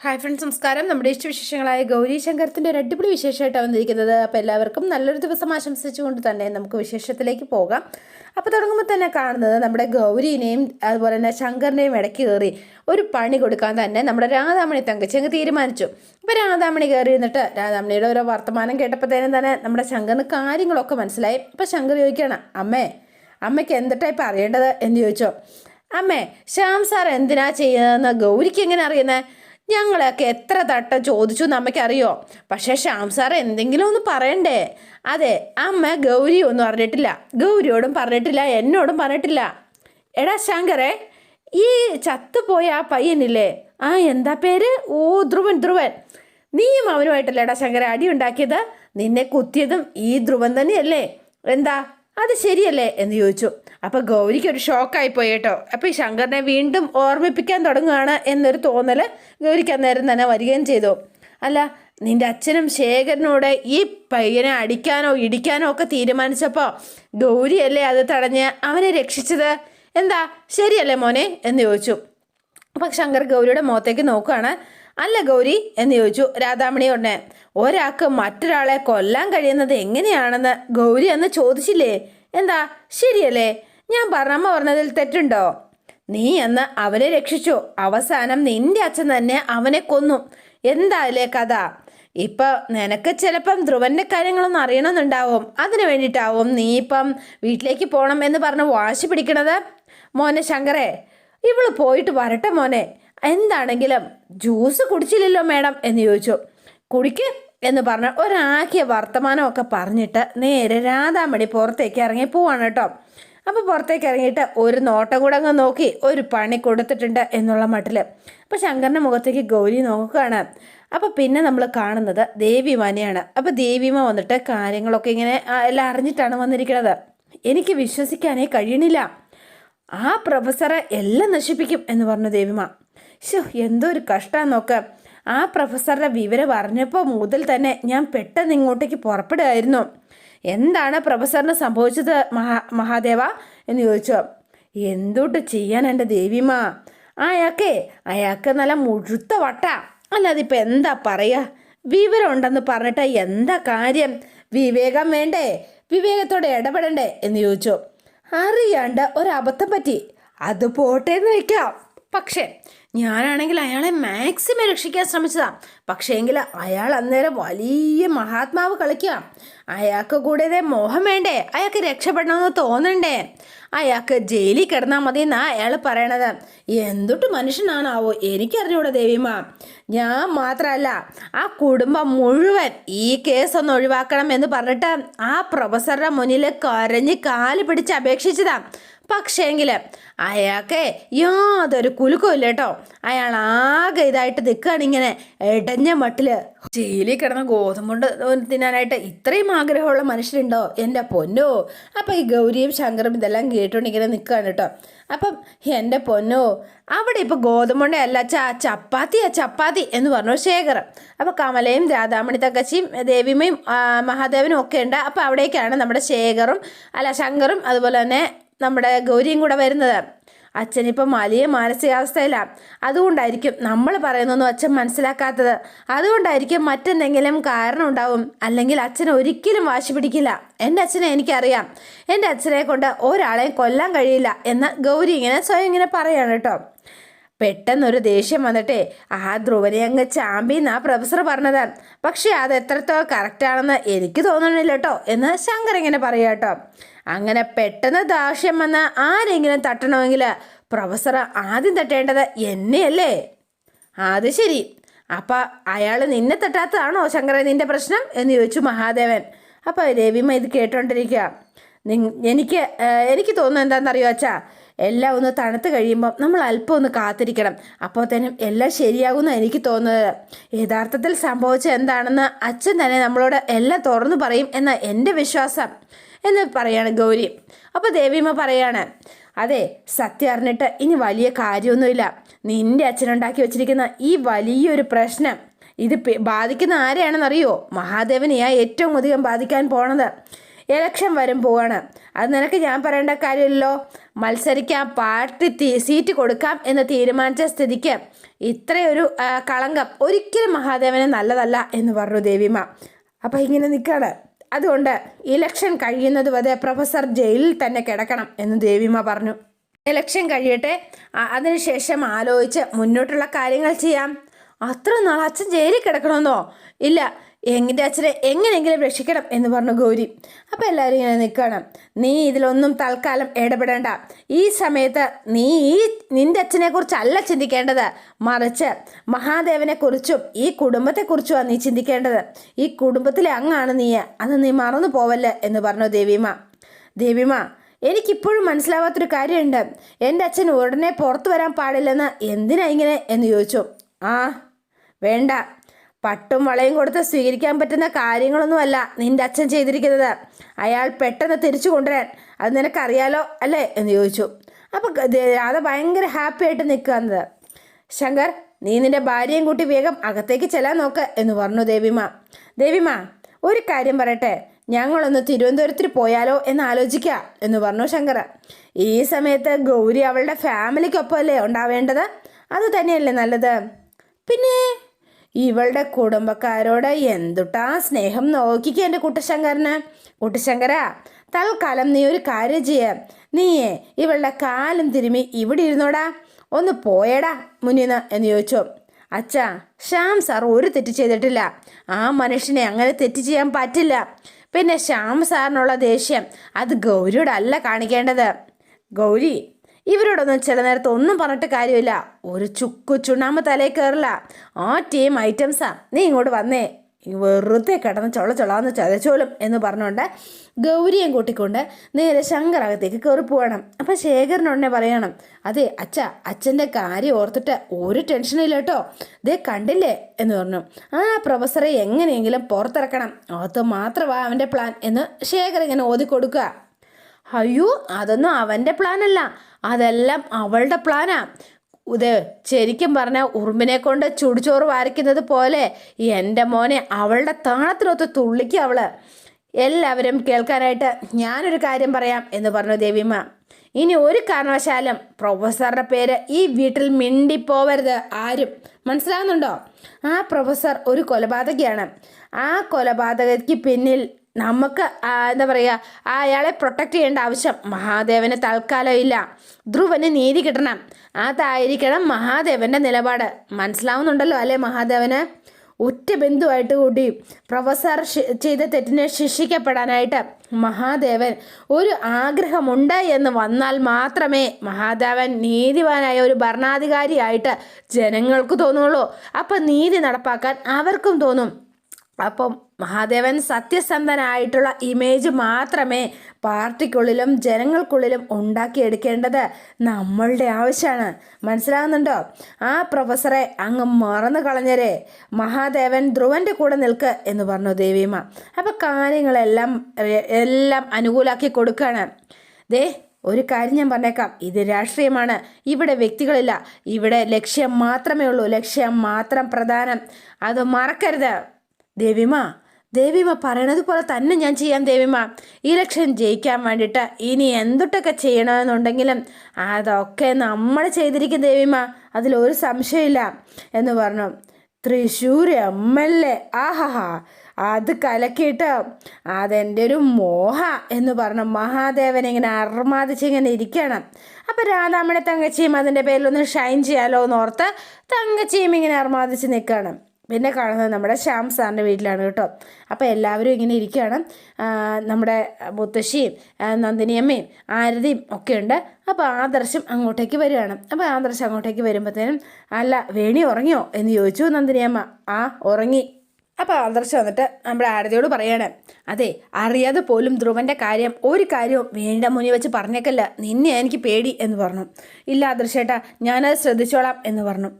Hi friends നമസ്കാരം. നമ്മുടെ ഇഷ്ടവിശേഷങ്ങളായ ഗൗരി ശങ്കരത്തിന്റെ ഒരു അടിപൊളി വിശേഷമായിട്ടാണ് വന്നിരിക്കുന്നത്. അപ്പോൾ എല്ലാവർക്കും നല്ലൊരു ദിവസം ആശംസിച്ചുകൊണ്ട് തന്നെ നമുക്ക് വിശേഷത്തിലേക്ക് പോകാം. അപ്പോൾ തുടങ്ങുമ്പോൾ തന്നെ കാണുന്നത് നമ്മുടെ ഗൗരീനെയും അതുപോലെ തന്നെ ശങ്കറിനെയും ഇടയ്ക്ക് കയറി ഒരു പണി കൊടുക്കാൻ തന്നെ നമ്മുടെ രാധാമണി തങ്കച്ചി അങ്ങ് തീരുമാനിച്ചു. അപ്പോൾ രാധാമണി കയറി ഇരുന്നിട്ട് രാധാമണിയുടെ ഓരോ വർത്തമാനം കേട്ടപ്പോഴത്തേനും തന്നെ നമ്മുടെ ശങ്കറിന് കാര്യങ്ങളൊക്കെ മനസ്സിലായി. അപ്പോൾ ശങ്കർ ചോദിക്കുകയാണ് അമ്മേ അമ്മയ്ക്ക് എന്തിട്ടാ ഇപ്പം അറിയേണ്ടത്? എന്ന് ചോദിച്ചോ. അമ്മേ ശ്യാം സാർ എന്തിനാ ചെയ്യുന്നതെന്ന് ഗൗരിക്ക് എങ്ങനെ അറിയുന്നത് ഞങ്ങളൊക്കെ എത്ര തട്ട ചോദിച്ചു അറിയോ പക്ഷേ ശ്യാം സാർ എന്തെങ്കിലും ഒന്ന് പറയണ്ടേ? അതെ അമ്മ ഗൗരി ഒന്നും അറിഞ്ഞിട്ടില്ല. ഗൗരിയോടും പറഞ്ഞിട്ടില്ല എന്നോടും പറഞ്ഞിട്ടില്ല. എടാ ശങ്കറെ ഈ ചത്തുപോയ ആ പയ്യനില്ലേ? ആ എന്താ പേര്? ഓ ധ്രുവൻ ധ്രുവൻ. നീയും അവനുമായിട്ടല്ലേ എടാ ശങ്കര അടി ഉണ്ടാക്കിയത്? നിന്നെ കുത്തിയതും ഈ ധ്രുവൻ തന്നെയല്ലേ? എന്താ? അത് ശരിയല്ലേ? എന്ന് ചോദിച്ചു. അപ്പോൾ ഗൗരിക്ക് ഒരു ഷോക്കായി പോയി കേട്ടോ. അപ്പോൾ ഈ ശങ്കറിനെ വീണ്ടും ഓർമ്മിപ്പിക്കാൻ തുടങ്ങുകയാണ് എന്നൊരു തോന്നൽ ഗൗരിക്ക് അന്നേരം തന്നെ വരികയും ചെയ്തു. അല്ല നിന്റെ അച്ഛനും ശേഖരനോട് ഈ പയ്യനെ അടിക്കാനോ ഇടിക്കാനോ ഒക്കെ തീരുമാനിച്ചപ്പോൾ ഗൗരിയല്ലേ അത് തടഞ്ഞ് അവനെ രക്ഷിച്ചത്? എന്താ ശരിയല്ലേ മോനെ? എന്ന് ചോദിച്ചു. അപ്പം ശങ്കർ ഗൗരിയുടെ മുഖത്തേക്ക് നോക്കുകയാണ് അല്ല ഗൗരി എന്ന് ചോദിച്ചു രാധാമണി ഉടനെ. ഒരാൾക്ക് മറ്റൊരാളെ കൊല്ലാൻ കഴിയുന്നത് എങ്ങനെയാണെന്ന് ഗൗരി എന്ന് ചോദിച്ചില്ലേ? എന്താ ശരിയല്ലേ? ഞാൻ പറഞ്ഞമ്മ പറഞ്ഞതിൽ തെറ്റുണ്ടോ? നീ എന്ന് അവനെ രക്ഷിച്ചു. അവസാനം നിന്റെ അച്ഛൻ തന്നെ അവനെ കൊന്നു. എന്തായാലേ കഥ? ഇപ്പൊ നിനക്ക് ചിലപ്പം ധ്രുവന്റെ കാര്യങ്ങളൊന്നും അറിയണമെന്നുണ്ടാവും. അതിനു വേണ്ടിയിട്ടാവും നീ ഇപ്പം വീട്ടിലേക്ക് പോകണം എന്ന് പറഞ്ഞ് വാശി പിടിക്കണത്? മോനെ ശങ്കരേ ഇവൾ പോയിട്ട് വരട്ടെ മോനെ. എന്താണെങ്കിലും ജ്യൂസ് കുടിച്ചില്ലല്ലോ മേഡം എന്ന് ചോദിച്ചു. കുടിക്ക് എന്ന് പറഞ്ഞ ഒരാക്കിയ വർത്തമാനമൊക്കെ പറഞ്ഞിട്ട് നേരെ രാധാമണി പുറത്തേക്ക് ഇറങ്ങി പോവാണ് കേട്ടോ. അപ്പോൾ പുറത്തേക്ക് ഇറങ്ങിയിട്ട് ഒരു നോട്ടം കൂടെ അങ്ങ് നോക്കി ഒരു പണി കൊടുത്തിട്ടുണ്ട് എന്നുള്ള മട്ടിൽ അപ്പോൾ ശങ്കറിന്റെ മുഖത്തേക്ക് ഗൗരി നോക്കുകയാണ്. അപ്പോൾ പിന്നെ നമ്മൾ കാണുന്നത് ദേവിമാനെയാണ്. അപ്പോൾ ദേവിമ വന്നിട്ട് കാര്യങ്ങളൊക്കെ ഇങ്ങനെ എല്ലാം അറിഞ്ഞിട്ടാണ് വന്നിരിക്കുന്നത്. എനിക്ക് വിശ്വസിക്കാനേ കഴിയണില്ല. ആ പ്രൊഫസറെ എല്ലാം നശിപ്പിക്കും എന്ന് പറഞ്ഞു ദേവിമ. ശോ എന്തോ ഒരു കഷ്ടം നോക്ക്. ആ പ്രൊഫസറുടെ വിവരം അറിഞ്ഞപ്പോൾ മുതൽ തന്നെ ഞാൻ പെട്ടെന്ന് ഇങ്ങോട്ടേക്ക് പുറപ്പെടുകയായിരുന്നു. എന്താണ് പ്രൊഫസറിന് സംഭവിച്ചത് മഹാ മഹാദേവ? എന്ന് ചോദിച്ചു. എന്തുട്ട് ചെയ്യാൻ എന്റെ ദേവിമ? അയാൾക്കേ അയാൾക്ക് നല്ല മുഴുത്ത വട്ട. അല്ലാതെ ഇപ്പം എന്താ പറയുക? വിവരം ഉണ്ടെന്ന് പറഞ്ഞിട്ട് എന്താ കാര്യം? വിവേകം വേണ്ടേ? വിവേകത്തോടെ ഇടപെടണ്ടേ? എന്ന് ചോദിച്ചു. അറിയാണ്ട് ഒരബദ്ധം പറ്റി. അത് പോട്ടെ എന്ന് വെക്കാം. പക്ഷേ ഞാനാണെങ്കിൽ അയാളെ മാക്സിമം രക്ഷിക്കാൻ ശ്രമിച്ചതാ. പക്ഷേങ്കിൽ അയാൾ അന്നേരം വലിയ മഹാത്മാവ് കളിക്കുക അയാൾക്ക് കൂടെ മോഹം വേണ്ടേ? അയാൾക്ക് രക്ഷപ്പെടണമെന്ന് തോന്നണ്ടേ? അയാൾക്ക് ജയിലിൽ കിടന്നാൽ മതി എന്നാ അയാൾ പറയണത്. എന്തൊട്ട് മനുഷ്യനാണാവോ? എനിക്കറിഞ്ഞൂടെ ദേവിമ. ഞാൻ മാത്രമല്ല ആ കുടുംബം മുഴുവൻ ഈ കേസ് ഒന്ന് ഒഴിവാക്കണം എന്ന് പറഞ്ഞിട്ട് ആ പ്രൊഫസറുടെ മുന്നിൽ കരഞ്ഞ് കാൽ പിടിച്ച് അപേക്ഷിച്ചതാ. പക്ഷേങ്കിൽ അയാൾക്ക് യാതൊരു കുലുക്കമില്ല കേട്ടോ. അയാൾ ആകെ ഇതായിട്ട് നിൽക്കുകയാണ് ഇങ്ങനെ ഇടഞ്ഞ മട്ടിൽ ജയിലിൽ കിടന്ന ഗോതമ്പുണ്ട് തിന്നാനായിട്ട് ഇത്രയും ആഗ്രഹമുള്ള മനുഷ്യരുണ്ടോ? എന്റെ പൊന്നോ. അപ്പം ഈ ഗൗരിയും ശങ്കറും ഇതെല്ലാം കേട്ടുകൊണ്ട് ഇങ്ങനെ നിൽക്കുകയാണ് കേട്ടോ. അപ്പം എന്റെ പൊന്നോ അവിടെ ഇപ്പോൾ ഗോതമ്പുണ്ട അല്ല ച ചപ്പാത്തിയാ ചപ്പാത്തി എന്ന് പറഞ്ഞു ശേഖർ അപ്പോൾ കമലയും രാധാമണി തക്കച്ചിയും ദേവിമയും മഹാദേവനും ഒക്കെ ഉണ്ട്. അപ്പോൾ അവിടേക്കാണ് നമ്മുടെ ശേഖറും അല്ല ശങ്കറും അതുപോലെ തന്നെ നമ്മുടെ ഗൗരിയും കൂടെ വരുന്നത്. അച്ഛനിപ്പം വലിയ മാനസികാവസ്ഥയിലാണ് അതുകൊണ്ടായിരിക്കും നമ്മൾ പറയുന്നൊന്നും അച്ഛൻ മനസ്സിലാക്കാത്തത്. അതുകൊണ്ടായിരിക്കും മറ്റെന്തെങ്കിലും കാരണം ഉണ്ടാവും. അല്ലെങ്കിൽ അച്ഛൻ ഒരിക്കലും വാശി പിടിക്കില്ല. എന്റെ അച്ഛനെ എനിക്കറിയാം. എന്റെ അച്ഛനെ കൊണ്ട് ഒരാളെയും കൊല്ലാൻ കഴിയില്ല എന്ന് ഗൗരി ഇങ്ങനെ സ്വയം ഇങ്ങനെ പറയാണ് കേട്ടോ. പെട്ടെന്നൊരു ദേഷ്യം വന്നിട്ടേ ആ ധ്രുവനെ അങ്ങ് ചാമ്പി ആ പ്രൊഫസർ പറഞ്ഞത്. പക്ഷേ അത് എത്രത്തോളം കറക്റ്റാണെന്ന് എനിക്ക് തോന്നണില്ല കേട്ടോ എന്ന് ശങ്കർ ഇങ്ങനെ പറയാം കേട്ടോ. അങ്ങനെ പെട്ടെന്ന് ദാഷ്യം വന്ന ആരെങ്കിലും തട്ടണമെങ്കിൽ പ്രൊഫസർ ആദ്യം തട്ടേണ്ടത് എന്നെയല്ലേ? അത് ശരി. അപ്പം അയാൾ നിന്നെ തട്ടാത്തതാണോ ശങ്കരൻ നിന്റെ പ്രശ്നം? എന്ന് ചോദിച്ചു മഹാദേവൻ. അപ്പോൾ രവിമ ഇത് കേട്ടോണ്ടിരിക്കുക. എനിക്ക് എനിക്ക് തോന്നുന്നത് എന്താണെന്നറിയോ അച്ഛാ? എല്ലാം ഒന്ന് തണുത്ത് കഴിയുമ്പോൾ നമ്മൾ അല്പം ഒന്ന് കാത്തിരിക്കണം. അപ്പോൾ തന്നെ എല്ലാം ശരിയാകുമെന്ന് എനിക്ക് തോന്നുന്നത്. യഥാർത്ഥത്തിൽ സംഭവിച്ച എന്താണെന്ന് അച്ഛൻ തന്നെ നമ്മളോട് എല്ലാം തുറന്നു പറയും എന്ന എന്റെ വിശ്വാസം. എന്ന് പറയാണ് ഗൗരി. അപ്പോൾ ദേവിയമ്മ പറയാണ് അതെ സത്യം അറിഞ്ഞിട്ട് ഇനി വലിയ കാര്യമൊന്നുമില്ല. നിന്റെ അച്ഛനുണ്ടാക്കി വെച്ചിരിക്കുന്ന ഈ വലിയൊരു പ്രശ്നം ഇത് ബാധിക്കുന്ന ആരെയാണെന്നറിയോ? മഹാദേവനെയാ ഏറ്റവും അധികം ബാധിക്കാൻ പോണത്. എലക്ഷൻ വരും പോവാണ്. അത് നിനക്ക് ഞാൻ പറയേണ്ട കാര്യമില്ലല്ലോ. മത്സരിക്കാൻ പാർട്ടി സീറ്റ് കൊടുക്കാം എന്ന് തീരുമാനിച്ച സ്ഥിതിക്ക് ഇത്രയൊരു കളങ്കം ഒരിക്കലും മഹാദേവന് നല്ലതല്ല എന്ന് പറഞ്ഞു ദേവിമ അപ്പം ഇങ്ങനെ നിൽക്കുകയാണ് അതുകൊണ്ട് ഇലക്ഷൻ കഴിയുന്നത് വരെ പ്രൊഫസർ ജയിലിൽ തന്നെ കിടക്കണം എന്ന് ദേവിമ പറഞ്ഞു. ഇലക്ഷൻ കഴിയട്ടെ. അതിനുശേഷം ആലോചിച്ച് മുന്നോട്ടുള്ള കാര്യങ്ങൾ ചെയ്യാം. അത്ര നാൾ അച്ഛൻ ജയിലിൽ കിടക്കണമെന്നോ ഇല്ല എന്റെ അച്ഛനെ എങ്ങനെയെങ്കിലും രക്ഷിക്കണം എന്ന് പറഞ്ഞു ഗൗരി. അപ്പോൾ എല്ലാവരും ഇങ്ങനെ നിൽക്കണം നീ ഇതിലൊന്നും തൽക്കാലം ഇടപെടേണ്ട. ഈ സമയത്ത് നീ ഈ നിന്റെ അച്ഛനെക്കുറിച്ചല്ല ചിന്തിക്കേണ്ടത്. മറിച്ച് മഹാദേവനെക്കുറിച്ചും ഈ കുടുംബത്തെക്കുറിച്ചുമാണ് നീ ചിന്തിക്കേണ്ടത്. ഈ കുടുംബത്തിലെ അങ്ങാണ് നീ. അത് നീ മറന്നു പോവല്ലേ എന്ന് പറഞ്ഞു ദേവിമ ദേവിമ എനിക്കിപ്പോഴും മനസ്സിലാവാത്തൊരു കാര്യമുണ്ട്. എന്റെ അച്ഛൻ ഉടനെ പുറത്തു വരാൻ പാടില്ലെന്ന് എന്തിനാ ഇങ്ങനെ എന്ന് ചോദിച്ചു. ആ വേണ്ട. പട്ടും വളയും കൊടുത്ത് സ്വീകരിക്കാൻ പറ്റുന്ന കാര്യങ്ങളൊന്നുമല്ല നിന്റെ അച്ഛൻ ചെയ്തിരിക്കുന്നത്. അയാൾ പെട്ടെന്ന് തിരിച്ചു കൊണ്ടുവരാൻ അത് നിനക്കറിയാലോ അല്ലേ എന്ന് ചോദിച്ചു. അപ്പം രാധ ഭയങ്കര ഹാപ്പി ആയിട്ട് നിൽക്കുന്നത് ശങ്കർ നീ നിന്റെ ഭാര്യയും കൂട്ടി വേഗം അകത്തേക്ക് ചെല്ലാൻ നോക്ക് എന്ന് പറഞ്ഞു ദേവിമ. ദേവിമ ഒരു കാര്യം പറയട്ടെ. ഞങ്ങളൊന്ന് തിരുവനന്തപുരത്തിൽ പോയാലോ എന്ന് ആലോചിക്കുക എന്ന് പറഞ്ഞു ശങ്കർ. ഈ സമയത്ത് ഗൗരി അവളുടെ ഫാമിലിക്കൊപ്പമല്ലേ ഉണ്ടാവേണ്ടത്? അത് തന്നെയല്ലേ നല്ലത്. പിന്നെ? ഇവളുടെ കുടുംബക്കാരോട് എന്തുട്ടാ സ്നേഹം നോക്കിക്ക എന്റെ കുട്ടശങ്കരന്. കുട്ടശങ്കര തൽക്കാലം നീ ഒരു കാര്യം ചെയ്യ. നീയേ ഇവളുടെ കാലം തിരുമി ഇവിടെ ഇരുന്നോടാ. ഒന്ന് പോയടാ മുന്നിന്ന് എന്ന് ചോദിച്ചു. അച്ഛാ ശ്യാം സാർ ഒരു തെറ്റ് ചെയ്തിട്ടില്ല. ആ മനുഷ്യനെ അങ്ങനെ തെറ്റ് ചെയ്യാൻ പറ്റില്ല. പിന്നെ ശ്യാം സാറിനുള്ള ദേഷ്യം അത് ഗൗരിയോടല്ല കാണിക്കേണ്ടത്. ഗൗരി ഇവരോടൊന്നും ചില നേരത്തെ ഒന്നും പറഞ്ഞിട്ട് കാര്യമില്ല. ഒരു ചുക്കു ചുണ്ണാമ്പ് തലേ കയറില്ല. ആ ടീം ഐറ്റംസാ നീ ഇങ്ങോട്ട് വന്നേ. വെറുതെ കിടന്ന് ചൊള ചൊളാന്ന് ചതച്ചോലും എന്ന് പറഞ്ഞുകൊണ്ട് ഗൗരിയും കൂട്ടിക്കൊണ്ട് നേരെ ശങ്കർ അകത്തേക്ക് കയറി പോകണം. അപ്പം ശേഖരനുടനെ പറയണം അതെ അച്ഛ അച്ഛന്റെ കാര്യം ഓർത്തിട്ട് ഒരു ടെൻഷനില്ല കേട്ടോ. ദേ കണ്ടില്ലേ? എന്ന് പറഞ്ഞു. ആ പ്രൊഫസറെ എങ്ങനെയെങ്കിലും പുറത്തിറക്കണം. അത് മാത്രമാണ് അവന്റെ പ്ലാൻ എന്ന് ശേഖർ ഇങ്ങനെ ഓതി കൊടുക്കുക അയ്യോ അതൊന്നും അവന്റെ പ്ലാനല്ല. അതെല്ലാം അവളുടെ പ്ലാനാ. ഇത് ശരിക്കും പറഞ്ഞാൽ ഉറുമ്പിനെ കൊണ്ട് ചുടിച്ചോറ് വാരിക്കുന്നത് പോലെ എന്റെ മോനെ അവളുടെ താണത്തിനൊത്ത് തുള്ളിക്കും അവൾ. എല്ലാവരും കേൾക്കാനായിട്ട് ഞാനൊരു കാര്യം പറയാം എന്ന് പറഞ്ഞു ദേവിമ്മ ഇനി ഒരു കാരണവശാലും പ്രൊഫസറുടെ പേര് ഈ വീട്ടിൽ മിണ്ടിപ്പോവരുത് ആരും. മനസ്സിലാകുന്നുണ്ടോ ആ പ്രൊഫസർ ഒരു കൊലപാതകയാണ്. ആ കൊലപാതകയ്ക്ക് പിന്നിൽ നമുക്ക് എന്താ പറയുക അയാളെ പ്രൊട്ടക്റ്റ് ചെയ്യേണ്ട ആവശ്യം മഹാദേവന് തൽക്കാലം ഇല്ല. ധ്രുവന് നീതി കിട്ടണം. അതായിരിക്കണം മഹാദേവന്റെ നിലപാട്. മനസ്സിലാവുന്നുണ്ടല്ലോ അല്ലേ മഹാദേവന്? ഒറ്റ ബന്ധുവായിട്ട് കൂടി പ്രൊഫസർ ചെയ്ത തെറ്റിനെ ശിക്ഷിക്കപ്പെടാനായിട്ട് മഹാദേവൻ ഒരു ആഗ്രഹമുണ്ട് എന്ന് വന്നാൽ മാത്രമേ മഹാദേവൻ നീതിവാനായ ഒരു ഭരണാധികാരിയായിട്ട് ജനങ്ങൾക്ക് തോന്നുള്ളൂ. അപ്പം നീതി നടപ്പാക്കാൻ അവർക്കും തോന്നും. അപ്പം മഹാദേവൻ സത്യസന്ധനായിട്ടുള്ള ഇമേജ് മാത്രമേ പാർട്ടിക്കുള്ളിലും ജനങ്ങൾക്കുള്ളിലും ഉണ്ടാക്കിയെടുക്കേണ്ടത് നമ്മളുടെ ആവശ്യമാണ്. മനസ്സിലാകുന്നുണ്ടോ ആ പ്രൊഫസറെ അങ്ങ് മറന്നു കളഞ്ഞരേ. മഹാദേവൻ ധ്രുവന്റെ കൂടെ നിൽക്ക് എന്ന് പറഞ്ഞു ദേവിയമ്മ അപ്പം കാര്യങ്ങളെല്ലാം എല്ലാം അനുകൂലാക്കി കൊടുക്കുകയാണ് ദേ ഒരു കാര്യം ഞാൻ പറഞ്ഞേക്കാം. ഇത് രാഷ്ട്രീയമാണ്. ഇവിടെ വ്യക്തികളില്ല. ഇവിടെ ലക്ഷ്യം മാത്രമേ ഉള്ളൂ. ലക്ഷ്യം മാത്രം പ്രധാനം. അത് മറക്കരുത്. ദേവിമ ദേവിമ പറയണത് പോലെ തന്നെ ഞാൻ ചെയ്യാം ദേവിമ. ഇലക്ഷൻ ജയിക്കാൻ വേണ്ടിയിട്ട് ഇനി എന്തൊട്ടൊക്കെ ചെയ്യണമെന്നുണ്ടെങ്കിലും അതൊക്കെ നമ്മൾ ചെയ്തിരിക്കും ദേവിമ. അതിലൊരു സംശയമില്ല എന്ന് പറഞ്ഞു. തൃശ്ശൂർ എം എൽ എ ആഹാഹാ അത് കലക്കിയിട്ട് അതെന്റെ ഒരു മോഹ എന്ന് പറഞ്ഞു മഹാദേവൻ ഇങ്ങനെ അർമാദിച്ച് ഇങ്ങനെ ഇരിക്കണം അപ്പം രാധാമണി തങ്കച്ചിയും അതിന്റെ പേരിലൊന്ന് ഷൈൻ ചെയ്യാലോ എന്ന് ഓർത്ത് തങ്കച്ചിയും ഇങ്ങനെ അർമാദിച്ച് നിൽക്കുകയാണ്. പിന്നെ കാണുന്നത് നമ്മുടെ ശ്യാം സാറിന്റെ വീട്ടിലാണ് കേട്ടോ. അപ്പോൾ എല്ലാവരും ഇങ്ങനെ ഇരിക്കുകയാണ്. നമ്മുടെ മുത്തശ്ശിയും നന്ദിനി നന്ദിനിയമ്മയും ആരതിയും ഒക്കെ ഉണ്ട്. അപ്പോൾ ആദർശം അങ്ങോട്ടേക്ക് വരികയാണ്. അപ്പോൾ ആദർശം അങ്ങോട്ടേക്ക് വരുമ്പോഴത്തേനും അല്ല വേണി ഉറങ്ങിയോ എന്ന് ചോദിച്ചു നന്ദിനിയമ്മ. ആ ഉറങ്ങി. അപ്പോൾ ആദർശം വന്നിട്ട് നമ്മുടെ ആരതിയോട് പറയാണ് അതെ അറിയാതെ പോലും ധ്രുവന്റെ കാര്യം ഒരു കാര്യവും വേണ്ട മുന്നിൽ വെച്ച് പറഞ്ഞേക്കല്ല. നിന്നെ എനിക്ക് പേടി എന്ന് പറഞ്ഞു. ഇല്ല ആദർശേട്ടാ ഞാനത് ശ്രദ്ധിച്ചോളാം എന്ന് പറഞ്ഞു.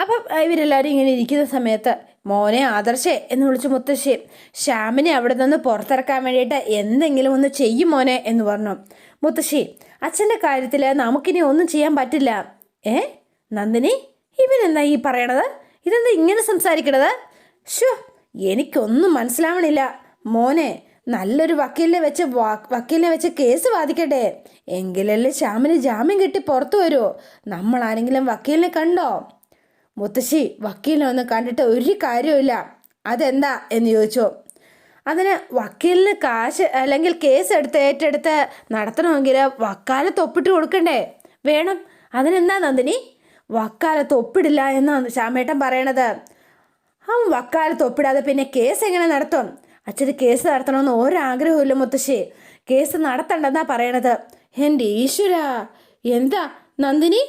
അപ്പം ഇവരെല്ലാവരും ഇങ്ങനെ ഇരിക്കുന്ന സമയത്ത് മോനെ ആദർശേ എന്ന് വിളിച്ച് മുത്തശ്ശി ശ്യാമിനെ അവിടെ നിന്ന് പുറത്തിറക്കാൻ വേണ്ടിയിട്ട് എന്തെങ്കിലും ഒന്ന് ചെയ്യും മോനെ എന്ന് പറഞ്ഞു. മുത്തശ്ശി അച്ഛന്റെ കാര്യത്തിൽ നമുക്കിനി ഒന്നും ചെയ്യാൻ പറ്റില്ല. ഏ? നന്ദിനി ഇവനെന്താ ഈ പറയണത്? ഇതെന്താ ഇങ്ങനെ സംസാരിക്കണത്? ഷോ എനിക്കൊന്നും മനസ്സിലാവണില്ല. മോനെ നല്ലൊരു വക്കീലിനെ വെച്ച് വക്കീലിനെ വെച്ച് കേസ് വാദിക്കട്ടെ. എങ്കിലല്ലേ ശ്യാമിന് ജാമ്യം കിട്ടി പുറത്തു വരുമോ നമ്മൾ ആരെങ്കിലും വക്കീലിനെ കണ്ടോ? മുത്തശ്ശി വക്കീലിനെ ഒന്ന് കണ്ടിട്ട് ഒരു കാര്യമില്ല അതെന്താ എന്ന് ചോദിച്ചു. അതിന് വക്കീലിന് കാശ് അല്ലെങ്കിൽ കേസ് എടുത്ത് ഏറ്റെടുത്ത് നടത്തണമെങ്കിൽ വക്കാലത്ത് ഒപ്പിട്ട് കൊടുക്കണ്ടേ? വേണം. അതിനെന്താ നന്ദിനി? വക്കാലത്ത് ഒപ്പിടില്ല എന്നാണ് ശ്യാമേട്ടൻ പറയണത്. അവൻ വക്കാലത്ത് ഒപ്പിടാതെ പിന്നെ കേസ് എങ്ങനെ നടത്തും? അച്ഛന് കേസ് നടത്തണമെന്ന് ഒരാഗ്രഹമില്ല മുത്തശ്ശി. കേസ് നടത്തണ്ടെന്നാ പറയണത്. എന്റെ ഈശ്വര എന്താ നന്ദിനി?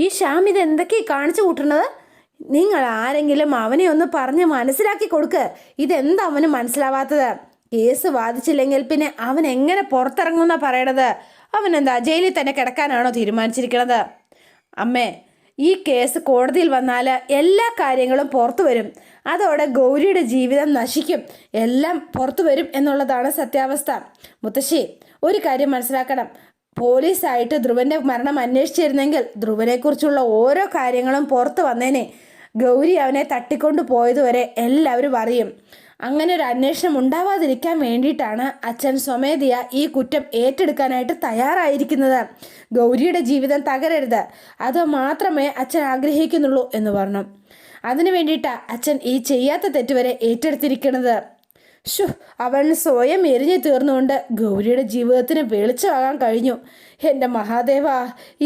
ഈ ശ്യാം ഇത് എന്തൊക്കെയാണ് കാണിച്ചു കൂട്ടുന്നത് നിങ്ങൾ ആരെങ്കിലും അവനെ ഒന്ന് പറഞ്ഞ് മനസ്സിലാക്കി കൊടുക്ക്. ഇതെന്താ അവന് മനസ്സിലാവാത്തത്? കേസ് വാദിച്ചില്ലെങ്കിൽ പിന്നെ അവൻ എങ്ങനെ പുറത്തിറങ്ങുമെന്നാ പറയണത്? അവൻ എന്താ ജയിലിൽ തന്നെ കിടക്കാനാണോ തീരുമാനിച്ചിരിക്കണത്? അമ്മേ ഈ കേസ് കോടതിയിൽ വന്നാൽ എല്ലാ കാര്യങ്ങളും പുറത്തു വരും. അതോടെ ഗൗരിയുടെ ജീവിതം നശിക്കും. എല്ലാം പുറത്തു വരും എന്നുള്ളതാണ് സത്യാവസ്ഥ. മുത്തശ്ശി ഒരു കാര്യം മനസ്സിലാക്കണം. പോലീസായിട്ട് ധ്രുവന്റെ മരണം അന്വേഷിച്ചിരുന്നെങ്കിൽ ധ്രുവനെക്കുറിച്ചുള്ള ഓരോ കാര്യങ്ങളും പുറത്തു വന്നേനെ. ഗൗരി അവനെ തട്ടിക്കൊണ്ടു പോയതുവരെ എല്ലാവരും അറിയും. അങ്ങനെ ഒരു അന്വേഷണം ഉണ്ടാവാതിരിക്കാൻ വേണ്ടിയിട്ടാണ് അച്ഛൻ സ്വമേധയ ഈ കുറ്റം ഏറ്റെടുക്കാനായിട്ട് തയ്യാറായിരിക്കുന്നത്. ഗൗരിയുടെ ജീവിതം തകരരുത്. അത് മാത്രമേ അച്ഛൻ ആഗ്രഹിക്കുന്നുള്ളൂ എന്ന് പറഞ്ഞു. അതിനു വേണ്ടിയിട്ടാണ് അച്ഛൻ ഈ ചെയ്യാത്ത തെറ്റുവരെ ഏറ്റെടുത്തിരിക്കുന്നത് ഷു അവൻ സ്വയം എരിഞ്ഞു തീർന്നുകൊണ്ട് ഗൗരിയുടെ ജീവിതത്തിന് വെളിച്ചമാകാൻ കഴിഞ്ഞു. എന്റെ മഹാദേവ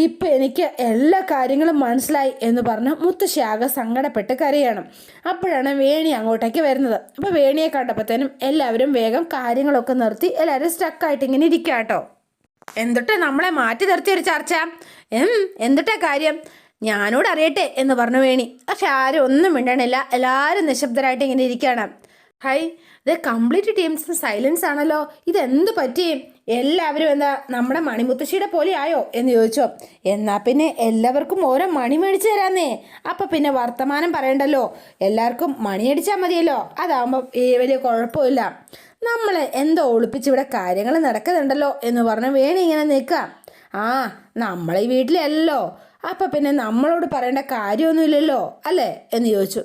ഇപ്പം എനിക്ക് എല്ലാ കാര്യങ്ങളും മനസ്സിലായി എന്ന് പറഞ്ഞ് മുത്തശ്ശി ആകെ സങ്കടപ്പെട്ട് കരയാണ്. അപ്പോഴാണ് വേണി അങ്ങോട്ടേക്ക് വരുന്നത്. അപ്പോൾ വേണിയെ കണ്ടപ്പോഴത്തേനും എല്ലാവരും വേഗം കാര്യങ്ങളൊക്കെ നിർത്തി എല്ലാവരും സ്റ്റക്കായിട്ട് ഇങ്ങനെ ഇരിക്കുക കേട്ടോ എന്തൊട്ടെ നമ്മളെ മാറ്റി നിർത്തിയൊരു ചർച്ച? എം എന്തൊട്ടെ കാര്യം? ഞാനോട് അറിയട്ടെ എന്ന് പറഞ്ഞു വേണി. പക്ഷെ ആരും ഒന്നും മിണ്ടണില്ല. എല്ലാവരും നിശബ്ദരായിട്ട് ഇങ്ങനെ ഇരിക്കുകയാണ് ഹൈ ഇത് കംപ്ലീറ്റ് ടീംസ് സൈലൻസ് ആണല്ലോ. ഇതെന്ത് പറ്റി? എല്ലാവരും എന്താ നമ്മുടെ മണിമുത്തശ്ശിയുടെ പോലെ ആയോ എന്ന് ചോദിച്ചോ. എന്നാ പിന്നെ എല്ലാവർക്കും ഓരോ മണി മേടിച്ചു തരാന്നേ. അപ്പം പിന്നെ വർത്തമാനം പറയണ്ടല്ലോ. എല്ലാവർക്കും മണി അടിച്ചാൽ മതിയല്ലോ. അതാകുമ്പോൾ വലിയ കുഴപ്പമില്ല. നമ്മൾ എന്തോ ഒളിപ്പിച്ച് ഇവിടെ കാര്യങ്ങൾ നടക്കുന്നുണ്ടല്ലോ എന്ന് പറഞ്ഞ് വേണി ഇങ്ങനെ നിൽക്കാം ആ നമ്മളെ ഈ വീട്ടിലല്ലോ. അപ്പം പിന്നെ നമ്മളോട് പറയേണ്ട കാര്യമൊന്നുമില്ലല്ലോ അല്ലേ? എന്ന് ചോദിച്ചു.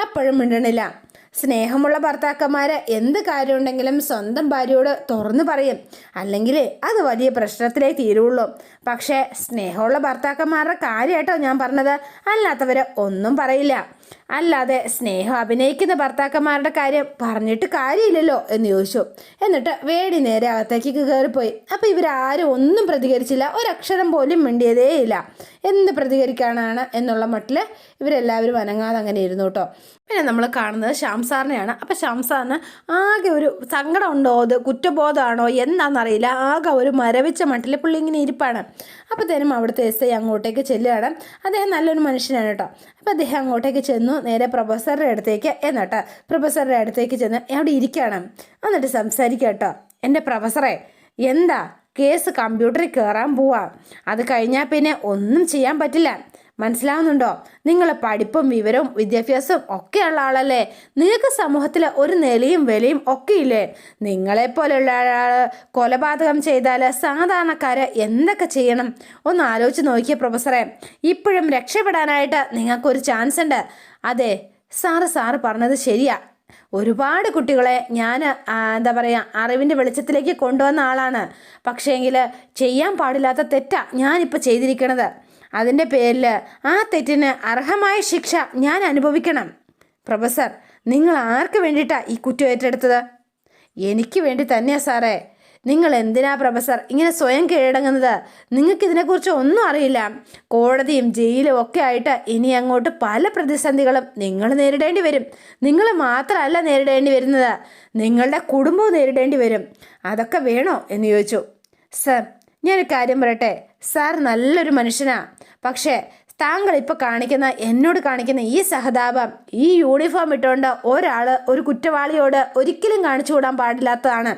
അപ്പോഴും മിണ്ടണില്ല. സ്നേഹമുള്ള ഭർത്താക്കന്മാര് എന്ത് കാര്യമുണ്ടെങ്കിലും സ്വന്തം ഭാര്യയോട് തുറന്നു പറയും. അല്ലെങ്കിൽ അത് വലിയ പ്രശ്നത്തിലേ തീരുള്ളൂ. പക്ഷേ സ്നേഹമുള്ള ഭർത്താക്കന്മാരുടെ കാര്യമായിട്ടോ ഞാൻ പറഞ്ഞത്. അല്ലാത്തവർ ഒന്നും പറയില്ല. അല്ലാതെ സ്നേഹം അഭിനയിക്കുന്ന ഭർത്താക്കന്മാരുടെ കാര്യം പറഞ്ഞിട്ട് കാര്യമില്ലല്ലോ എന്ന് ചോദിച്ചു. എന്നിട്ട് വേടി നേരെ അകത്തേക്ക് കയറിപ്പോയി. അപ്പോൾ ഇവരാരും ഒന്നും പ്രതികരിച്ചില്ല. ഒരക്ഷരം പോലും മിണ്ടിയതേയില്ല എന്ത് പ്രതികരിക്കാനാണ് എന്നുള്ള മട്ടിൽ ഇവരെല്ലാവരും അനങ്ങാതെ അങ്ങനെ ഇരുന്നു കേട്ടോ. പിന്നെ നമ്മൾ കാണുന്നത് ശ്യാം സാറിനെയാണ്. അപ്പോൾ ശ്യാം ആകെ ഒരു സങ്കടം ഉണ്ടോ അത് കുറ്റബോധമാണോ? എന്താണെന്നറിയില്ല ആകെ ഒരു മരവിച്ച മട്ടിൽ പുള്ളി ഇങ്ങനെ ഇരിപ്പാണ്. അപ്പോഴത്തേനും അവിടുത്തെ എസ് ഐ അങ്ങോട്ടേക്ക് ചെല്ലുകയാണ്. അദ്ദേഹം നല്ലൊരു മനുഷ്യനാണ് കേട്ടോ. അപ്പോൾ അദ്ദേഹം അങ്ങോട്ടേക്ക് ചെന്നു നേരെ പ്രൊഫസറുടെ അടുത്തേക്ക് എന്നോട്ടോ പ്രൊഫസറുടെ അടുത്തേക്ക് ചെന്ന് അവിടെ ഇരിക്കണം എന്നിട്ട് സംസാരിക്കുക കേട്ടോ. എന്റെ പ്രൊഫസറെ എന്താ? കേസ് കമ്പ്യൂട്ടറിൽ കയറാൻ പോവാം. അത് കഴിഞ്ഞാൽ പിന്നെ ഒന്നും ചെയ്യാൻ പറ്റില്ല. മനസ്സിലാവുന്നുണ്ടോ? നിങ്ങൾ പഠിപ്പും വിവരവും വിദ്യാഭ്യാസവും ഒക്കെയുള്ള ആളല്ലേ? നിങ്ങൾക്ക് സമൂഹത്തിൽ ഒരു നിലയും വിലയും ഒക്കെയില്ലേ? നിങ്ങളെപ്പോലെയുള്ള ആൾ കൊലപാതകം ചെയ്താൽ സാധാരണക്കാർ എന്തൊക്കെ ചെയ്യണം? ഒന്ന് ആലോചിച്ച് നോക്കിയ പ്രൊഫസറെ. ഇപ്പോഴും രക്ഷപ്പെടാനായിട്ട് നിങ്ങൾക്കൊരു ചാൻസ് ഉണ്ട് അതെ സാറ് സാറ് പറഞ്ഞത് ശരിയാ. ഒരുപാട് കുട്ടികളെ ഞാൻ എന്താ പറയുക അറിവിന്റെ വെളിച്ചത്തിലേക്ക് കൊണ്ടുവന്ന ആളാണ്. പക്ഷേങ്കിൽ ചെയ്യാൻ പാടില്ലാത്ത തെറ്റാണ് ഞാനിപ്പോൾ ചെയ്തിരിക്കണത്. അതിന്റെ പേരിൽ ആ തെറ്റിന് അർഹമായ ശിക്ഷ ഞാൻ അനുഭവിക്കണം. പ്രൊഫസർ നിങ്ങൾ ആർക്ക് വേണ്ടിയിട്ടാണ് ഈ കുറ്റം ഏറ്റെടുത്തത്? എനിക്ക് വേണ്ടി തന്നെയാ സാറേ. നിങ്ങൾ എന്തിനാ പ്രൊഫസർ ഇങ്ങനെ സ്വയം കീഴടങ്ങുന്നത്? നിങ്ങൾക്ക് ഇതിനെക്കുറിച്ച് ഒന്നും അറിയില്ല. കോടതിയും ജയിലും ഒക്കെ ആയിട്ട് ഇനി അങ്ങോട്ട് പല പ്രതിസന്ധികളും നിങ്ങൾ നേരിടേണ്ടി വരും. നിങ്ങൾ മാത്രമല്ല നേരിടേണ്ടി വരുന്നത്. നിങ്ങളുടെ കുടുംബവും നേരിടേണ്ടി വരും. അതൊക്കെ വേണോ എന്ന് ചോദിച്ചു. സർ ഞാനൊരു കാര്യം പറയട്ടെ? സാർ നല്ലൊരു മനുഷ്യനാ. പക്ഷേ താങ്കൾ ഇപ്പോൾ കാണിക്കുന്ന എന്നോട് കാണിക്കുന്ന ഈ സഹതാപം ഈ യൂണിഫോം ഇട്ടുകൊണ്ട് ഒരാൾ ഒരു കുറ്റവാളിയോട് ഒരിക്കലും കാണിച്ചു കൂടാൻ പാടില്ലാത്തതാണ്.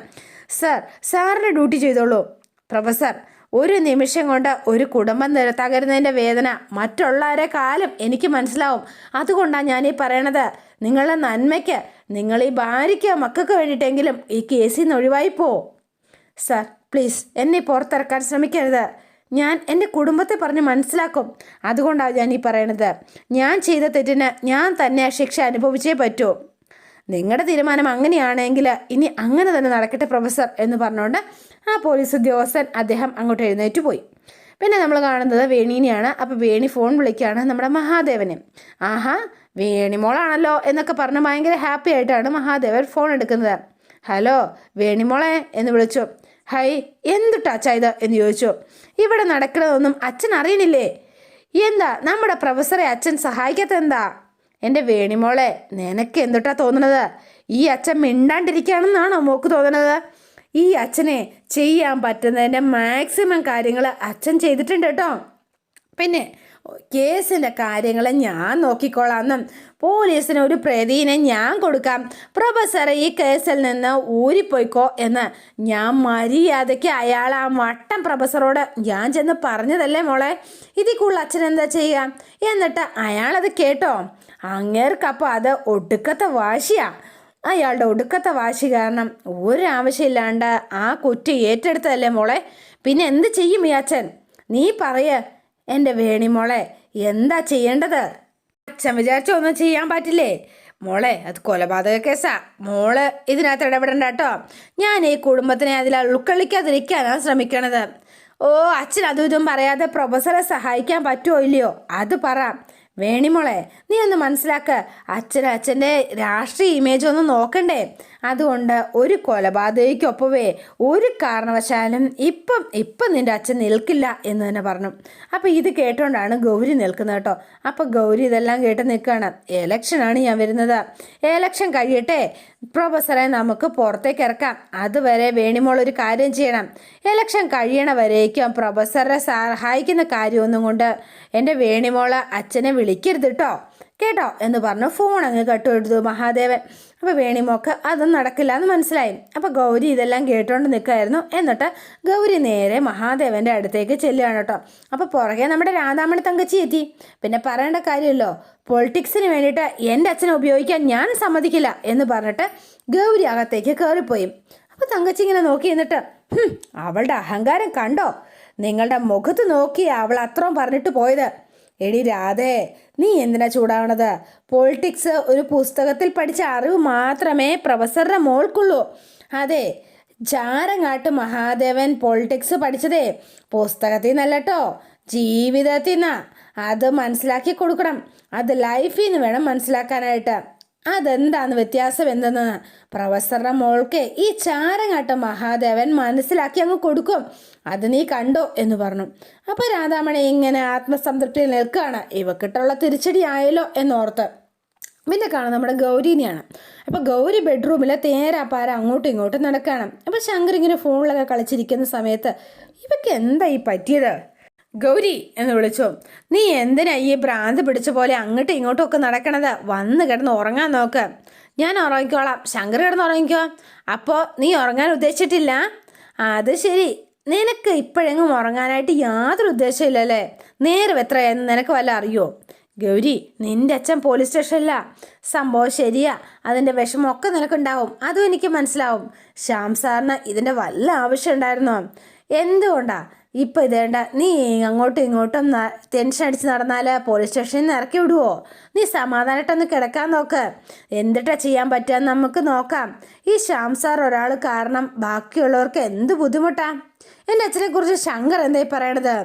സർ സാറിന്റെ ഡ്യൂട്ടി ചെയ്തോളൂ. പ്രൊഫസർ ഒരു നിമിഷം കൊണ്ട് ഒരു കുടുംബം തകരുന്നതിന്റെ വേദന മറ്റുള്ളവരെ കാലം എനിക്ക് മനസ്സിലാവും. അതുകൊണ്ടാണ് ഞാൻ ഈ പറയണത്. നിങ്ങളുടെ നന്മയ്ക്ക് നിങ്ങൾ ഈ ഭാര്യയ്ക്ക് മക്കൾക്ക് വേണ്ടിയിട്ടെങ്കിലും ഈ കേസിൽ നിന്ന് ഒഴിവായി പോ. സർ പ്ലീസ് എന്നെ പുറത്തിറക്കാൻ ശ്രമിക്കരുത്. ഞാൻ എന്റെ കുടുംബത്തെ പറഞ്ഞ് മനസ്സിലാക്കും. അതുകൊണ്ടാണ് ഞാൻ ഈ പറയണത്. ഞാൻ ചെയ്ത തെറ്റിന് ഞാൻ തന്നെ ശിക്ഷ അനുഭവിച്ചേ പറ്റൂ. നിങ്ങളുടെ തീരുമാനം അങ്ങനെയാണെങ്കിൽ ഇനി അങ്ങനെ തന്നെ നടക്കട്ടെ പ്രൊഫസർ എന്ന് പറഞ്ഞുകൊണ്ട് ആ പോലീസ് ഉദ്യോഗസ്ഥൻ അദ്ദേഹം അങ്ങോട്ട് എഴുന്നേറ്റ് പോയി. പിന്നെ നമ്മൾ കാണുന്നത് വേണീനെയാണ്. അപ്പോൾ വേണി ഫോൺ വിളിക്കുകയാണ് നമ്മുടെ മഹാദേവനെ. ആഹാ വേണിമോളാണല്ലോ എന്നൊക്കെ പറഞ്ഞ് ഭയങ്കര ഹാപ്പി ആയിട്ടാണ് മഹാദേവൻ ഫോൺ എടുക്കുന്നത്. ഹലോ വേണിമോളെ എന്ന് വിളിച്ചു. ഹൈ എന്തുട്ടാച്ചാ ഇത് എന്ന് ചോദിച്ചു. ഇവിടെ നടക്കണതൊന്നും അച്ഛൻ അറിയണില്ലേ? എന്താ നമ്മുടെ പ്രൊഫസറെ അച്ഛൻ സഹായിക്കാത്ത എന്താ എന്റെ വേണിമോളെ നിനക്ക് എന്തുട്ടാ തോന്നണത്? ഈ അച്ഛൻ മിണ്ടാണ്ടിരിക്കുകയാണെന്നാണോ മോക്ക് തോന്നണത്? ഈ അച്ഛനെ ചെയ്യാൻ പറ്റുന്നതിന്റെ മാക്സിമം കാര്യങ്ങൾ അച്ഛൻ ചെയ്തിട്ടുണ്ട് കേട്ടോ. പിന്നെ കേസിന്റെ കാര്യങ്ങളെ ഞാൻ നോക്കിക്കോളാമെന്നും പോലീസിന് ഒരു പ്രതിനെ ഞാൻ കൊടുക്കാം. പ്രൊഫസറെ ഈ കേസിൽ നിന്ന് ഊരിപ്പോയിക്കോ എന്ന്. ഞാൻ മര്യാദയ്ക്ക് അയാൾ ആ വട്ടം പ്രൊഫസറോട് ഞാൻ ചെന്ന് പറഞ്ഞതല്ലേ മോളെ? കൂടുതൽ അച്ഛൻ എന്താ ചെയ്യുക എന്നിട്ട് അയാളത് കേട്ടോ? അങ്ങേർക്കപ്പോൾ അത് ഒടുക്കത്തെ വാശിയാ. അയാളുടെ ഒടുക്കത്തെ വാശി കാരണം ഒരാവശ്യമില്ലാണ്ട് ആ കുറ്റി ഏറ്റെടുത്തതല്ലേ മോളെ? പിന്നെ എന്ത് ചെയ്യും ഈ അച്ഛൻ? നീ പറയ. എന്റെ വേണിമോളെ എന്താ ചെയ്യേണ്ടത്? അച്ഛൻ വിചാരിച്ച ഒന്നും ചെയ്യാൻ പറ്റില്ലേ? മോളെ അത് കൊലപാതക കേസാ. മോൾ ഇതിനകത്ത് ഇടപെടണ്ട കേട്ടോ. ഞാൻ ഈ കുടുംബത്തിനെ അതിൽ ഉൾക്കൊള്ളിക്കാതിരിക്കാനാണ് ശ്രമിക്കണത്. ഓ അച്ഛൻ അതും ഇതും പറയാതെ പ്രൊഫസറെ സഹായിക്കാൻ പറ്റുമോ ഇല്ലയോ? അത് പറ. വേണിമോളെ നീ ഒന്ന് മനസ്സിലാക്ക. അച്ഛൻ അച്ഛന്റെ രാഷ്ട്രീയ ഇമേജ് ഒന്ന് നോക്കണ്ടേ? അതുകൊണ്ട് ഒരു കൊലപാതകയ്ക്കൊപ്പവേ ഒരു കാരണവശാലും ഇപ്പം ഇപ്പം നിന്റെ അച്ഛൻ നിൽക്കില്ല എന്ന് തന്നെ പറഞ്ഞു. അപ്പോൾ ഇത് കേട്ടോണ്ടാണ് ഗൗരി നിൽക്കുന്നത് കേട്ടോ. അപ്പോൾ ഗൗരി ഇതെല്ലാം കേട്ട് നിൽക്കുകയാണ്. എലക്ഷനാണ് ഞാൻ വരുന്നത്. എലക്ഷൻ കഴിയട്ടെ. പ്രൊഫസറെ നമുക്ക് പുറത്തേക്ക് ഇറക്കാം. അതുവരെ വേണിമോൾ ഒരു കാര്യം ചെയ്യണം. ഇലക്ഷൻ കഴിയണ വരേക്കും പ്രൊഫസറെ സഹായിക്കുന്ന കാര്യമൊന്നും കൊണ്ട് എന്റെ വേണിമോൾ അച്ഛനെ വിളിക്കരുത് കേട്ടോ കേട്ടോ എന്ന് പറഞ്ഞു. ഫോൺ അങ്ങ് കട്ടുകൊടുത്തു മഹാദേവൻ. അപ്പോൾ വേണിമോക്ക് അതൊന്നും നടക്കില്ല എന്ന് മനസ്സിലായി. അപ്പോൾ ഗൗരി ഇതെല്ലാം കേട്ടുകൊണ്ട് നിൽക്കുമായിരുന്നു എന്നിട്ട് ഗൗരി നേരെ മഹാദേവന്റെ അടുത്തേക്ക് ചെല്ലുകയാണ് കേട്ടോ. അപ്പോൾ പുറകെ നമ്മുടെ രാധാമണി തങ്കച്ചി എത്തി. പിന്നെ പറയേണ്ട കാര്യമല്ലോ. പൊളിറ്റിക്സിന് വേണ്ടിയിട്ട് എന്റെ അച്ഛനെ ഉപയോഗിക്കാൻ ഞാൻ സമ്മതിക്കില്ല എന്ന് പറഞ്ഞിട്ട് ഗൗരി അകത്തേക്ക് കയറിപ്പോയി. അപ്പോൾ തങ്കച്ചി ഇങ്ങനെ നോക്കി എന്നിട്ട് "ഹും, അവളുടെ അഹങ്കാരം കണ്ടോ? നിങ്ങളുടെ മുഖത്ത് നോക്കി അവൾ അത്രയും പറഞ്ഞിട്ട് പോയത്. എടി രാധേ നീ എന്തിനാ ചൂടാവണത്? പോളിറ്റിക്സ് ഒരു പുസ്തകത്തിൽ പഠിച്ച അറിവ് മാത്രമേ പ്രൊഫസറുടെ മോൾക്കുള്ളൂ. അതെ ചാരങ്ങാട്ട് മഹാദേവൻ പോളിറ്റിക്സ് പഠിച്ചതേ. പുസ്തകത്തിൽ നിന്നല്ല കേട്ടോ ജീവിതത്തിൽ നിന്നാ. അത് മനസ്സിലാക്കി കൊടുക്കണം. അത് ലൈഫിൽ നിന്ന് വേണം മനസ്സിലാക്കാനായിട്ട്. അതെന്താന്ന് വ്യത്യാസം എന്തെന്ന് പ്രൊഫസറുടെ മോൾക്ക് ഈ ചാരങ്ങാട്ട മഹാദേവൻ മനസ്സിലാക്കി അങ്ങ് കൊടുക്കും. അത് നീ കണ്ടോ എന്ന് പറഞ്ഞു. അപ്പോൾ രാധാമണി ഇങ്ങനെ ആത്മസംതൃപ്തിയിൽ നിൽക്കുകയാണ്. ഇവക്കിട്ടുള്ള തിരിച്ചടി ആയല്ലോ എന്നോർത്ത്. പിന്നെ കാണാം നമ്മുടെ ഗൗരീനെയാണ്. അപ്പോൾ ഗൗരി ബെഡ്റൂമിലെ തേരാപ്പാര അങ്ങോട്ടും ഇങ്ങോട്ടും നടക്കുകയാണ്. അപ്പോൾ ശങ്കർ ഇങ്ങനെ ഫോണിലൊക്കെ കളിച്ചിരിക്കുന്ന സമയത്ത് ഇവക്ക് എന്താ ഈ പറ്റിയത്? ഗൗരി എന്ന് വിളിച്ചു. നീ എന്തിനാ ഈ ഭ്രാന്ത് പിടിച്ച പോലെ അങ്ങോട്ടും ഇങ്ങോട്ടും ഒക്കെ നടക്കണത്? വന്ന് കിടന്ന് ഉറങ്ങാൻ നോക്ക്. ഞാൻ ഉറങ്ങിക്കോളാം. ശങ്കർ കിടന്ന് ഉറങ്ങിക്കോ. അപ്പോൾ നീ ഉറങ്ങാൻ ഉദ്ദേശിച്ചിട്ടില്ല? അത് ശരി. നിനക്ക് ഇപ്പോഴെങ്ങും ഉറങ്ങാനായിട്ട് യാതൊരു ഉദ്ദേശമില്ലല്ലേ നേരം എത്രയെന്ന് നിനക്ക് വല്ല അറിയോ? ഗൗരി നിന്റെ അച്ഛൻ പോലീസ് സ്റ്റേഷനില്ല സംഭവം ശരിയാ. അതിന്റെ വിഷമമൊക്കെ നിനക്കുണ്ടാവും. അതും എനിക്ക് മനസ്സിലാവും. ശ്യാം സാറിന് ഇതിന്റെ വല്ല ആവശ്യം ഉണ്ടായിരുന്നോ എന്തുകൊണ്ടാ? ഇപ്പം ഇതേണ്ട നീ അങ്ങോട്ടും ഇങ്ങോട്ടും ടെൻഷൻ അടിച്ച് നടന്നാൽ പോലീസ് സ്റ്റേഷനിൽ നിന്ന് ഇറക്കി വിടുവോ? നീ സമാധാനമായിട്ടൊന്ന് കിടക്കാൻ നോക്ക്. എന്തിട്ടാ ചെയ്യാൻ പറ്റുക നമുക്ക് നോക്കാം. ഈ ശ്യാം സാർ ഒരാൾ കാരണം ബാക്കിയുള്ളവർക്ക് എന്ത് ബുദ്ധിമുട്ടാ? എന്റെ അച്ഛനെക്കുറിച്ച് ശങ്കർ എന്തായി പറയണത്?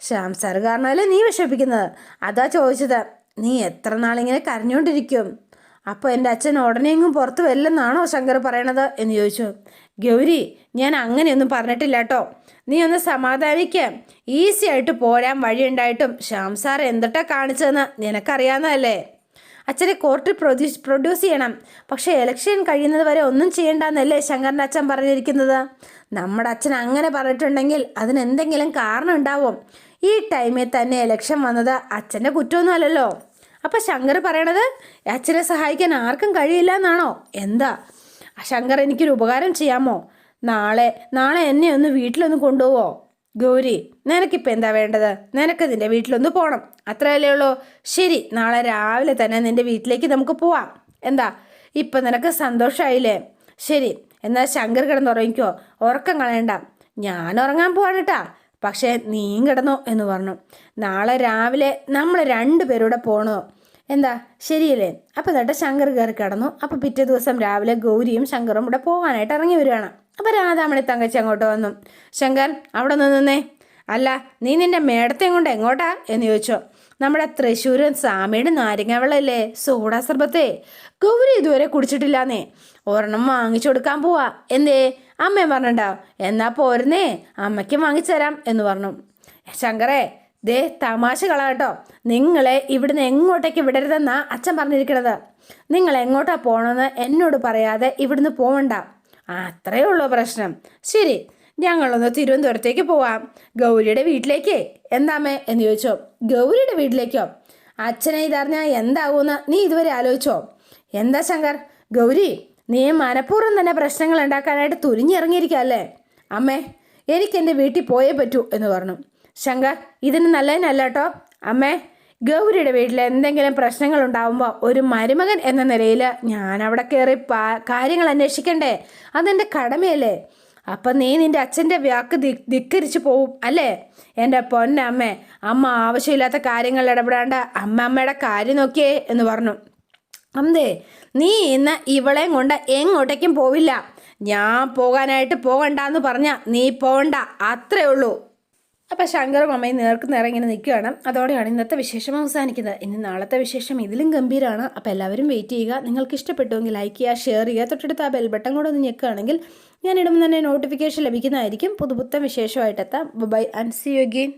ശ്യാം സാർ കാരണമല്ലേ നീ വിഷമിപ്പിക്കുന്നത് അതാ ചോദിച്ചത്. നീ എത്ര നാളിങ്ങനെ കരഞ്ഞുകൊണ്ടിരിക്കും അപ്പോൾ എന്റെ അച്ഛൻ ഉടനെയെങ്കിലും പുറത്ത് വരില്ലെന്നാണോ ശങ്കർ പറയണത് എന്ന് ചോദിച്ചു. ഗൗരി ഞാൻ അങ്ങനെയൊന്നും പറഞ്ഞിട്ടില്ല കേട്ടോ. നീ ഒന്ന് സമാധാനിക്ക. ഈസി ആയിട്ട് പോരാൻ വഴിയുണ്ടായിട്ടും ശ്യാം സാർ എന്തിട്ടാ കാണിച്ചതെന്ന് നിനക്കറിയാവുന്നതല്ലേ? അച്ഛനെ കോർട്ടിൽ പ്രൊഡ്യൂസ് പ്രൊഡ്യൂസ് ചെയ്യണം. പക്ഷേ എലക്ഷൻ കഴിയുന്നത് വരെ ഒന്നും ചെയ്യണ്ടെന്നല്ലേ ശങ്കറിന്റെ അച്ഛൻ പറഞ്ഞിരിക്കുന്നത്? നമ്മുടെ അച്ഛൻ അങ്ങനെ പറഞ്ഞിട്ടുണ്ടെങ്കിൽ അതിനെന്തെങ്കിലും കാരണം ഉണ്ടാവും ഈ ടൈമിൽ തന്നെ എലക്ഷൻ വന്നത് അച്ഛന്റെ കുറ്റമൊന്നുമല്ലല്ലോ. അപ്പം ശങ്കർ പറയണത് അച്ഛനെ സഹായിക്കാൻ ആർക്കും കഴിയില്ല എന്നാണോ എന്താ ശങ്കർ എനിക്കൊരു ഉപകാരം ചെയ്യാമോ? നാളെ നാളെ എന്നെ ഒന്ന് വീട്ടിലൊന്ന് കൊണ്ടുപോവോ? ഗൗരി നിനക്കിപ്പോൾ എന്താ വേണ്ടത്? നിനക്ക് നിന്റെ വീട്ടിലൊന്ന് പോകണം അത്രയല്ലേ ഉള്ളൂ. ശരി നാളെ രാവിലെ തന്നെ നിന്റെ വീട്ടിലേക്ക് നമുക്ക് പോവാം. എന്താ? ഇപ്പം നിനക്ക് സന്തോഷമായില്ലേ ശരി എന്നാൽ ശങ്കർ കിടന്നുറങ്ങിക്കോ ഉറക്കം കളയണ്ട. ഞാൻ ഉറങ്ങാൻ പോവാണ് കേട്ടാ പക്ഷേ നീ കിടന്നോ എന്ന് പറഞ്ഞു. നാളെ രാവിലെ നമ്മൾ രണ്ടുപേരൂടെ പോകണോ എന്താ? ശരിയല്ലേ? അപ്പോൾ എന്നിട്ട് ശങ്കർ കയറി കിടന്നു. അപ്പോൾ പിറ്റേ ദിവസം രാവിലെ ഗൗരിയും ശങ്കറും ഇവിടെ പോകാനായിട്ട് ഇറങ്ങി വരികയാണ്. അപ്പോൾ രാധാമണി തങ്കച്ചി അങ്ങോട്ട് വന്നു. ശങ്കർ അവിടെ നിന്ന് അല്ല നീ നിന്റെ മേടത്തെയും കൊണ്ട് എങ്ങോട്ടാ? എന്ന് ചോദിച്ചോ. നമ്മുടെ തൃശ്ശൂരൻ സ്വാമിയുടെ നാരങ്ങ വെള്ളമില്ലേ സോഡാ സർബത്തെ ഗൗരി ഇതുവരെ കുടിച്ചിട്ടില്ലാന്നേ. ഒരെണ്ണം വാങ്ങിച്ചു കൊടുക്കാൻ പോവാ. എന്തേ? അമ്മയും പറഞ്ഞിട്ടുണ്ടാവും. എന്നാ പോരുന്നേ? അമ്മയ്ക്ക് വാങ്ങിച്ചുതരാം എന്ന് പറഞ്ഞു. ശങ്കറേ ദേ തമാശ കളാട്ടോ നിങ്ങളെ ഇവിടുന്ന് എങ്ങോട്ടേക്ക് വിടരുതെന്നാ അച്ഛൻ പറഞ്ഞിരിക്കണത്. നിങ്ങൾ എങ്ങോട്ടാ പോകണമെന്ന് എന്നോട് പറയാതെ ഇവിടുന്ന് പോവണ്ട. അത്രയേ ഉള്ളൂ പ്രശ്നം. ശരി ഞങ്ങളൊന്ന് തിരുവനന്തപുരത്തേക്ക് പോവാം. ഗൗരിയുടെ വീട്ടിലേക്കേ. എന്താമേ എന്ന് ചോദിച്ചോ. ഗൗരിയുടെ വീട്ടിലേക്കോ? അച്ഛനെ ഇതറിഞ്ഞാൽ എന്താകുമെന്ന് നീ ഇതുവരെ ആലോചിച്ചോ? എന്താ ശങ്കർ? ഗൗരി നീ മനഃപൂർവം തന്നെ പ്രശ്നങ്ങൾ ഉണ്ടാക്കാനായിട്ട് തുനിഞ്ഞിറങ്ങിയിരിക്കല്ലേ അമ്മേ എനിക്ക് എന്റെ വീട്ടിൽ പോയേ പറ്റൂ എന്ന് പറഞ്ഞു. ശങ്കർ ഇതിന് നല്ലതിനല്ല കേട്ടോ അമ്മേ ഗൗരിയുടെ വീട്ടിൽ എന്തെങ്കിലും പ്രശ്നങ്ങൾ ഉണ്ടാവുമ്പോൾ ഒരു മരുമകൻ എന്ന നിലയിൽ ഞാൻ അവിടെ കയറി കാര്യങ്ങൾ അന്വേഷിക്കണ്ടേ? അതെന്റെ കടമയല്ലേ? അപ്പം നീ നിന്റെ അച്ഛന്റെ വ്യാക്ക് ധി ധിക്കരിച്ച് പോവും അല്ലേ? എന്റെ പൊന്നമ്മേ അമ്മ ആവശ്യമില്ലാത്ത കാര്യങ്ങൾ ഇടപെടാണ്ട് അമ്മ അമ്മയുടെ കാര്യം നോക്കിയേ എന്ന് പറഞ്ഞു. അമ്മേ നീ ഇന്ന് ഇവളെയും കൊണ്ട് എങ്ങോട്ടേക്കും പോവില്ല. ഞാൻ പോകാനായിട്ട് പോകണ്ടെന്ന് പറഞ്ഞ നീ പോകണ്ട അത്രേ ഉള്ളൂ. അപ്പം ശങ്കറും അമ്മയും നേർക്ക് നേരെ ഇങ്ങനെ നിൽക്കുകയാണ്. അതോടെയാണ് ഇന്നത്തെ വിശേഷം അവസാനിക്കുന്നത്. ഇനി നാളത്തെ വിശേഷം ഇതിലും ഗംഭീരമാണ് അപ്പോൾ എല്ലാവരും വെയിറ്റ് ചെയ്യുക. നിങ്ങൾക്ക് ഇഷ്ടപ്പെട്ടുവെങ്കിൽ ലൈക്ക് ചെയ്യുക ഷെയർ ചെയ്യുക. തൊട്ടടുത്ത് ആ ബെൽ ബട്ടൺ കൂടെ ഒന്ന് ഞെക്കുകയാണെങ്കിൽ ഞാൻ ഇടുമ്പോൾ തന്നെ നോട്ടിഫിക്കേഷൻ ലഭിക്കുന്നതായിരിക്കും. പുതുപുത്തൻ വിശേഷമായിട്ടെത്താം bye and see you again